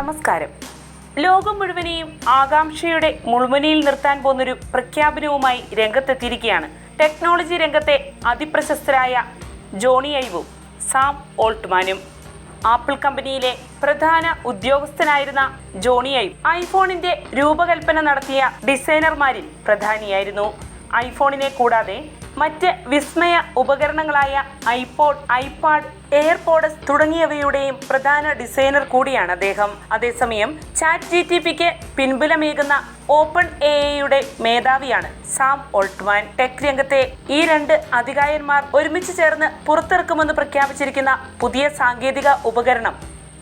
നമസ്കാരം. ലോകം മുഴുവനെയും ആകാംക്ഷയുടെ മുൾമുനയിൽ നിർത്താൻ പോകുന്നൊരു പ്രഖ്യാപനവുമായി രംഗത്തെത്തിയിരിക്കുകയാണ്. ടെക്നോളജി രംഗത്തെ അതിപ്രശസ്തരായ ജോണി ഐവും സാം ഓൾട്ട്മാനും. ആപ്പിൾ കമ്പനിയിലെ പ്രധാന ഉദ്യോഗസ്ഥനായിരുന്ന ജോണി ഐവ് ഐഫോണിന്റെ രൂപകൽപ്പന നടത്തിയ ഡിസൈനർമാരിൽ പ്രധാനിയായിരുന്നു. ഐഫോണിനെ കൂടാതെ മറ്റ് വിസ്മയ ഉപകരണങ്ങളായ ഐപോഡ് ഐപാഡ് എയർപോഡസ് തുടങ്ങിയവയുടെയും പ്രധാന ഡിസൈനർ കൂടിയാണ് അദ്ദേഹം. അതേസമയം ചാറ്റ് ജി ടി പിക്ക് പിൻബലമേകുന്ന ഓപ്പൺ എ ഐയുടെ മേധാവിയാണ് സാം ഓൾട്ട്മാൻ. ടെക് രംഗത്തെ ഈ രണ്ട് അധികായന്മാർ ഒരുമിച്ച് ചേർന്ന് പുറത്തിറക്കുമെന്ന് പ്രഖ്യാപിച്ചിരിക്കുന്ന പുതിയ സാങ്കേതിക ഉപകരണം.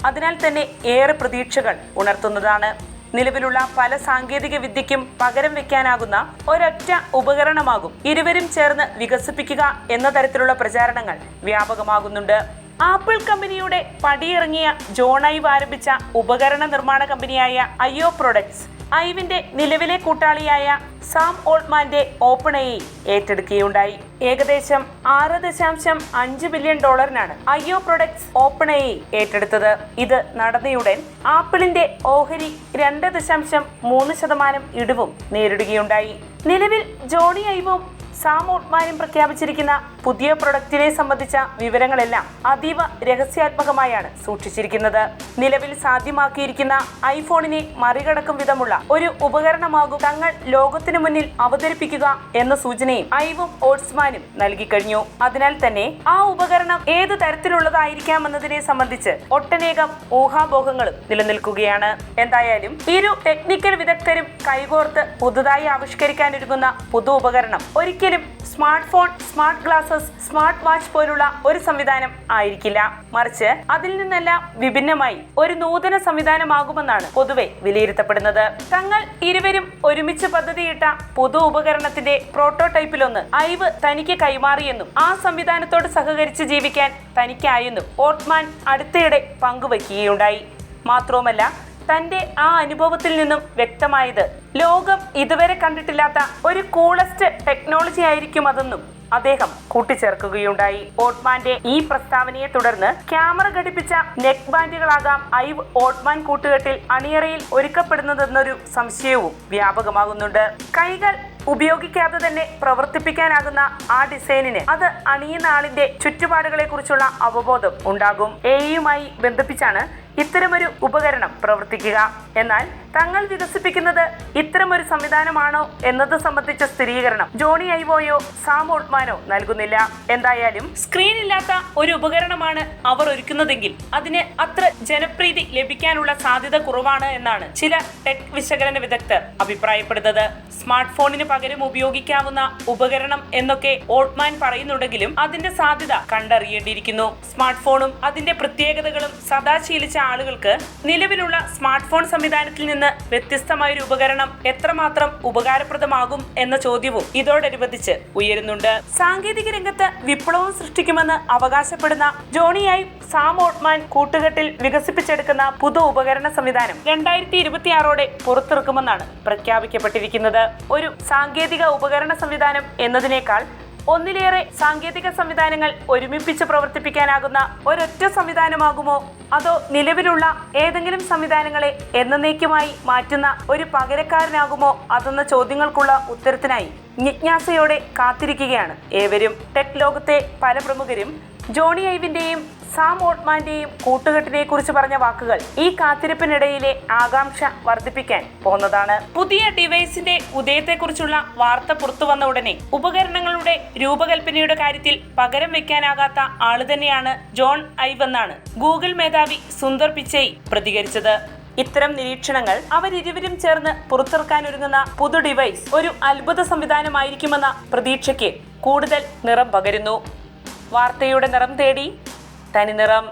അതിനാൽ തന്നെ ഏറെ പ്രതീക്ഷകൾ ഉണർത്തുന്നതാണ്. നിലവിലുള്ള പല സാങ്കേതിക വിദ്യയ്ക്കും പകരം വെക്കാനാകുന്ന ഒരൊറ്റ ഉപകരണമാകും ഇരുവരും ചേർന്ന് വികസിപ്പിക്കുക എന്ന തരത്തിലുള്ള പ്രചാരണങ്ങൾ വ്യാപകമാകുന്നുണ്ട്. ആപ്പിൾ കമ്പനിയുടെ പടിയിറങ്ങിയ ജോണൈവ് ആരംഭിച്ച ഉപകരണ നിർമ്മാണ കമ്പനിയായ അയ്യോ പ്രൊഡക്ട്സ് ഐവിന്റെ നിലവിലെ കൂട്ടാളിയായ സാം ഓൾമാന്റെ ഓപ്പൺ ഐ ഏറ്റെടുക്കുകയുണ്ടായി. ഏകദേശം ആറ് ദശാംശം അഞ്ച് ബില്യൺ ഡോളറിനാണ് അയ്യോ പ്രൊഡക്ട്സ് ഓപ്പൺ ഐ ഏറ്റെടുത്തത്. ഇത് നടന്നയുടൻ ആപ്പിളിന്റെ ഓഹരി രണ്ട് ദശാംശം മൂന്ന് ശതമാനം ഇടിവും നേരിടുകയുണ്ടായി. നിലവിൽ ജോണി ഐവും സാം ഓട്ട്മാനും പ്രഖ്യാപിച്ചിരിക്കുന്ന പുതിയ പ്രൊഡക്റ്റിനെ സംബന്ധിച്ച വിവരങ്ങളെല്ലാം അതീവ രഹസ്യാത്മകമായാണ് സൂക്ഷിച്ചിരിക്കുന്നത്. നിലവിൽ സാധ്യമാക്കിയിരിക്കുന്ന ഐഫോണിനെ മറികടക്കും വിധമുള്ള ഒരു ഉപകരണമാകും തങ്ങൾ ലോകത്തിനു മുന്നിൽ അവതരിപ്പിക്കുക എന്ന സൂചനയും ഐവും ഓട്സ്മാനും നൽകി കഴിഞ്ഞു. അതിനാൽ തന്നെ ആ ഉപകരണം ഏത് തരത്തിലുള്ളതായിരിക്കാം എന്നതിനെ സംബന്ധിച്ച് ഒട്ടനേകം ഊഹാപോഹങ്ങളും നിലനിൽക്കുകയാണ്. എന്തായാലും ഇരു ടെക്നിക്കൽ വിദഗ്ധരും കൈകോർത്ത് പുതുതായി ആവിഷ്കരിക്കാനൊരുങ്ങുന്ന പുതു ഉപകരണം ഒരിക്കലും smart phone smart glasses smart watch പോലുള്ള ഒരു സംവിധാനം ആയിരിക്കില്ല. മറിച്ച് അതിൽ നിന്നെല്ലാം വിഭിന്നമായി ഒരു നൂതന സംവിധാനമാകുമെന്നാണ് പൊതുവെ വിലയിരുത്തപ്പെടുന്നത്. തങ്ങൾ ഇരുവരും ഒരുമിച്ച് പദ്ധതിയിട്ട പുതു ഉപകരണത്തിന്റെ പ്രോട്ടോടൈപ്പിലൊന്ന് ഐവ് തനിക്ക് കൈമാറിയെന്നും ആ സംവിധാനത്തോട് സഹകരിച്ച് ജീവിക്കാൻ തനിക്കായെന്നും ഓട്ട്മാൻ അടുത്തിടെ പങ്കുവയ്ക്കുകയുണ്ടായി മാത്രവുമല്ല തന്റെ ആ അനുഭവത്തിൽ നിന്നും വ്യക്തമായത്. ലോകം ഇതുവരെ കണ്ടിട്ടില്ലാത്ത ഒരു കൂളസ്റ്റ് ടെക്നോളജി ആയിരിക്കും അതെന്നും അദ്ദേഹം കൂട്ടിച്ചേർക്കുകയുണ്ടായി. ഓട്ട്മാന്റെ ഈ പ്രസ്താവനയെ തുടർന്ന് ക്യാമറ ഘടിപ്പിച്ച നെക്ക് ബാൻഡുകളാകാം ഐവ് ഓട്ട്മാൻ കൂട്ടുകെട്ടിൽ അണിയറയിൽ ഒരുക്കപ്പെടുന്നതെന്നൊരു സംശയവും വ്യാപകമാകുന്നുണ്ട്. കൈകൾ ഉപയോഗിക്കാതെ തന്നെ പ്രവർത്തിപ്പിക്കാനാകുന്ന ആ ഡിസൈനിന് അത് അണിയുന്ന ആളിന്റെ ചുറ്റുപാടുകളെ കുറിച്ചുള്ള അവബോധം ഉണ്ടാകും. എയുമായി ബന്ധിപ്പിച്ചാണ് ഇത്തരമൊരു ഉപകരണം പ്രവർത്തിക്കുക. എന്നാൽ തങ്ങൾ വികസിപ്പിക്കുന്നത് ഇത്തരമൊരു സംവിധാനമാണോ എന്നത് സംബന്ധിച്ച സ്ഥിരീകരണം ജോണി ഐവോയോ സാം നൽകുന്നില്ല. എന്തായാലും സ്ക്രീൻ ഇല്ലാത്ത ഒരു ഉപകരണമാണ് അവർ ഒരുക്കുന്നതെങ്കിൽ അതിന് അത്ര ജനപ്രീതി ലഭിക്കാനുള്ള സാധ്യത കുറവാണ് എന്നാണ് ചില ടെക് വിശകലന വിദഗ്ധർ അഭിപ്രായപ്പെടുന്നത്. സ്മാർട്ട് ഫോണിന് പകരം ഉപയോഗിക്കാവുന്ന ഉപകരണം എന്നൊക്കെ ഓട്ട്മാൻ പറയുന്നുണ്ടെങ്കിലും അതിന്റെ സാധ്യത കണ്ടറിയേണ്ടിയിരിക്കുന്നു. സ്മാർട്ട് ഫോണും അതിന്റെ പ്രത്യേകതകളും സദാ ശീലിച്ച ആളുകൾക്ക് നിലവിലുള്ള സ്മാർട്ട് ഫോൺ സംവിധാനത്തിൽ നിന്ന് വ്യത്യസ്തമായ ഒരു ഉപകരണം എത്രമാത്രം ഉപകാരപ്രദമാകും എന്ന ചോദ്യവും ഇതോടനുബന്ധിച്ച് ഉയരുന്നുണ്ട്. സാങ്കേതിക രംഗത്ത് വിപ്ലവം സൃഷ്ടിക്കുമെന്ന് അവകാശപ്പെടുന്ന ജോണിയായി സാം ഓട്ട്മാൻ കൂട്ടുകെട്ടിൽ വികസിപ്പിച്ചെടുക്കുന്ന പുതു ഉപകരണ സംവിധാനം രണ്ടായിരത്തി ഇരുപത്തിയാറോടെ പുറത്തിറക്കുമെന്നാണ് പ്രഖ്യാപിക്കപ്പെട്ടിരിക്കുന്നത്. ഒരു സാങ്കേതിക ഉപകരണ സംവിധാനം എന്നതിനേക്കാൾ ഒന്നിലേറെ സാങ്കേതിക സംവിധാനങ്ങൾ ഒരുമിപ്പിച്ച് പ്രവർത്തിപ്പിക്കാനാകുന്ന ഒരൊറ്റ സംവിധാനമാകുമോ? അതോ നിലവിലുള്ള ഏതെങ്കിലും സംവിധാനങ്ങളെ എന്നേക്കുമായി മാറ്റുന്ന ഒരു പകരക്കാരനാകുമോ? അതെന്ന ചോദ്യങ്ങൾക്കുള്ള ഉത്തരത്തിനായി ജിജ്ഞാസയോടെ കാത്തിരിക്കുകയാണ് ഏവരും. ടെക് ലോകത്തെ പല പ്രമുഖരും. ജോണി ഐവിന്റെയും സാം ഓട്ട്മാന്റെയും കൂട്ടുകെട്ടിനെ കുറിച്ച് പറഞ്ഞ വാക്കുകൾ ഈ കാത്തിരിപ്പിനിടയിലെ ആകാംക്ഷ വർദ്ധിപ്പിക്കാൻ പോകുന്നതാണ്. പുതിയ ഡിവൈസിന്റെ ഉദയത്തെക്കുറിച്ചുള്ള വാർത്ത പുറത്തു വന്ന ഉടനെ ഉപകരണങ്ങളുടെ രൂപകൽപ്പനയുടെ കാര്യത്തിൽ പകരം വെക്കാനാകാത്ത ആൾ തന്നെയാണ് ജോൺ ഐവെന്നാണ് ഗൂഗിൾ മേധാവി സുന്ദർ പിച്ചൈ പ്രതികരിച്ചത്. ഇത്തരം നിരീക്ഷണങ്ങൾ അവരിരുവരും ചേർന്ന് പുറത്തിറക്കാനൊരുങ്ങുന്ന പുതു ഡിവൈസ് ഒരു അത്ഭുത സംവിധാനമായിരിക്കുമെന്ന പ്രതീക്ഷയ്ക്ക് കൂടുതൽ നിറം പകരുന്നു. വാർത്തയുടെ നിറം തേടി തനി നിറം